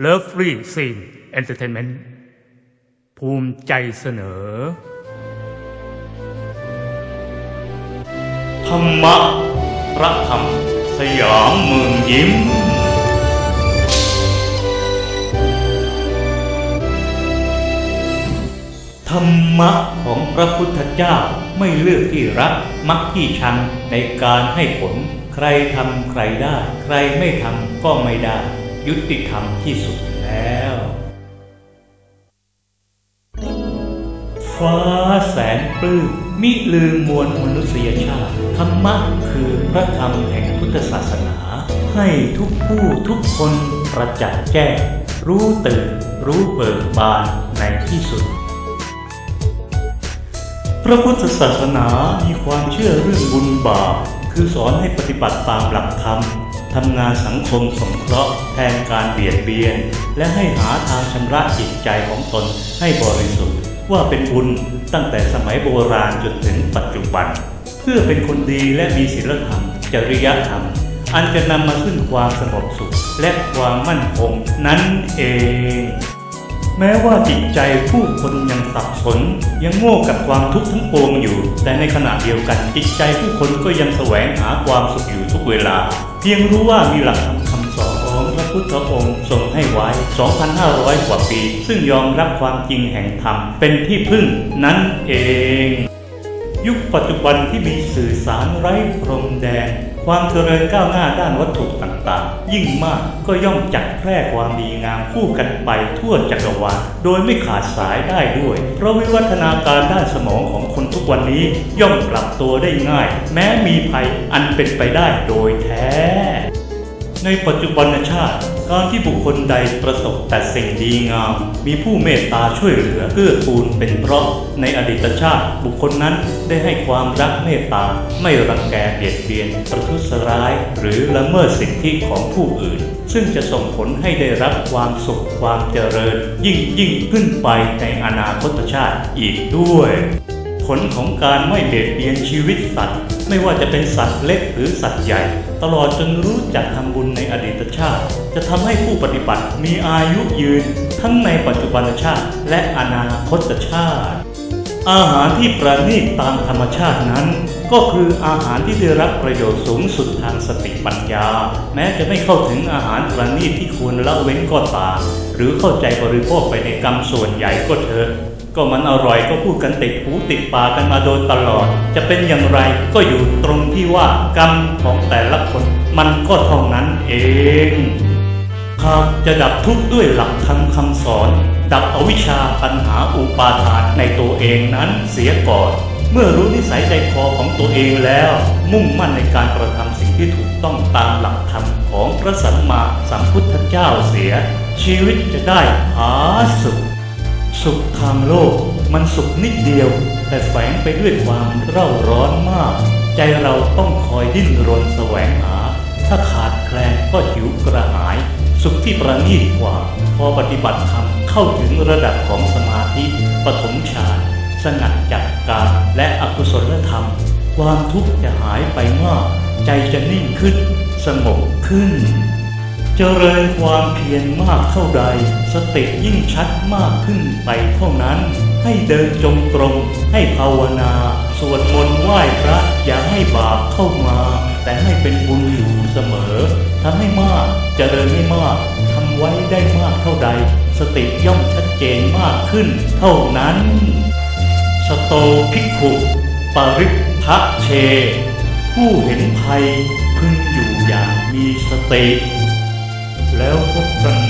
เลิฟฟรีซีนเอนเตอร์เทนเมนต์ภูมิใจเสนอ ธรรมะพระธรรม สยามเมืองยิ้ม ธรรมะของพระพุทธเจ้าไม่เลือกที่รัก มักที่ชังในการให้ผล ใครทำใครได้ ใครไม่ทำก็ไม่ได้ ยุติธรรมที่สุดแล้ว ฟ้าแสนปลื้มมิลืมมวลมนุษยชาติ ธรรมะคือพระธรรมแห่งพุทธศาสนา ให้ทุกผู้ทุกคนประจักษ์แจ้งรู้ตื่นรู้เบิกบานในที่สุด พระพุทธศาสนามีความเชื่อเรื่องบุญบาปคือสอนให้ปฏิบัติตามหลักธรรม ทำงานสังคมสงเคราะห์แทนการเบียดเบียน และให้หาทางชำระจิตใจของตนให้บริสุทธิ์ ว่าเป็นบุญตั้งแต่สมัยโบราณจนถึงปัจจุบัน เพื่อเป็นคนดีและมีศีลธรรม จริยธรรม อันจะนำมาซึ่งความสงบสุขและความมั่นคงนั้นเอง แม้ว่าจิตใจผู้คนยังสับสน ยังโง่กับความทุกข์ทั้งปวงอยู่ แต่ในขณะเดียวกันจิตใจผู้คนก็ยังแสวงหาความสุขอยู่ทุกเวลา เพียงรู้ว่ามีหลักธรรมคำสอนของพระพุทธองค์ทรงให้ไว้ 2,500 กว่าปี ซึ่งยอมรับความจริงแห่งธรรมเป็นที่พึ่งนั่นเอง ยุคปัจจุบันที่มีสื่อสารไร้พรมแดน ความเจริญก้าวหน้าด้านวัตถุต่างๆ ยิ่งมากก็ย่อมจักแพร่ความดีงามคู่กันไปทั่วจักรวาลโดยไม่ขาดสายได้ด้วย เพราะวิวัฒนาการด้านสมองของคนทุกวันนี้ย่อมปรับตัวได้ง่าย แม้มีภัยอันเป็นไปได้โดยแท้ ในปัจจุบันชาติ การที่บุคคลใดประสบแต่สิ่งดีงาม มีผู้เมตตาช่วยเหลือเกื้อกูลเป็นเพราะในอดีตชาติ บุคคลนั้นได้ให้ความรักเมตตา ไม่รังแกเบียดเบียน ประทุษร้าย หรือละเมิดสิทธิของผู้อื่น ซึ่งจะส่งผลให้ได้รับความสุขความเจริญ ยิ่งยิ่งขึ้นไปในอนาคตชาติอีกด้วยผลของการไม่เบียดเบียนชีวิตสัตว์ ไม่ว่าจะเป็นสัตว์เล็กหรือสัตว์ใหญ่ ตลอดจนรู้จักทำบุญในอดีตชาติ จะทำให้ผู้ปฏิบัติมีอายุยืนทั้งในปัจจุบันชาติ และอนาคตชาติ อาหารที่ประณีตตามธรรมชาตินั้น ก็คืออาหารที่ได้รับประโยชน์สูงสุดทางสติปัญญา แม้จะไม่เข้าถึงอาหารประณีตที่ควรละเว้นก็ตามหรือเข้าใจบริโภคไปในกรรมส่วนใหญ่ก็เถอะ ก็มันอร่อยก็พูดกันติดหูติดปากกันมาโดยตลอด จะเป็นอย่างไรก็อยู่ตรงที่ว่ากรรมของแต่ละคนมันก็เท่านั้นเองหากจะดับทุกข์ด้วยหลักธรรมคำสอน ดับอวิชชาปัญหาอุปาทานในตัวเองนั้นเสียก่อน เมื่อรู้นิสัยใจคอของตัวเองแล้ว มุ่งมั่นในการกระทำสิ่งที่ถูกต้องตามหลักธรรมของพระสัมมาสัมพุทธเจ้าเสีย ชีวิตจะได้หาสุข สุขทางโลกมันสุขนิดเดียว แต่แฝงไปด้วยความเร่าร้อนมาก ใจเราต้องคอยดิ้นรนแสวงหา ถ้าขาดแคลนก็หิวกระหาย สุขที่ประณีตกว่า พอปฏิบัติธรรมเข้าถึงระดับของสมาธิปฐมฌานสงัดจากกามและอกุศลธรรม ความทุกข์จะหายไปมาก ใจจะนิ่งขึ้น สงบขึ้น เจริญความเพียรมากเท่าใด สติยิ่งชัดมากขึ้นไปเท่านั้น ให้เดินจงกรมให้ภาวนา สวดมนต์ไหว้พระอย่าให้บาปเข้ามา แต่ให้เป็นบุญอยู่เสมอทำให้มากเจริญให้มากทำไว้ได้มากเท่าใด สติย่อมชัดเจนมากขึ้น เท่านั้น สโตภิกขุปาริภะเช ผู้เห็นภัยพึงอยู่อย่างมีสติ แล้วพบกัน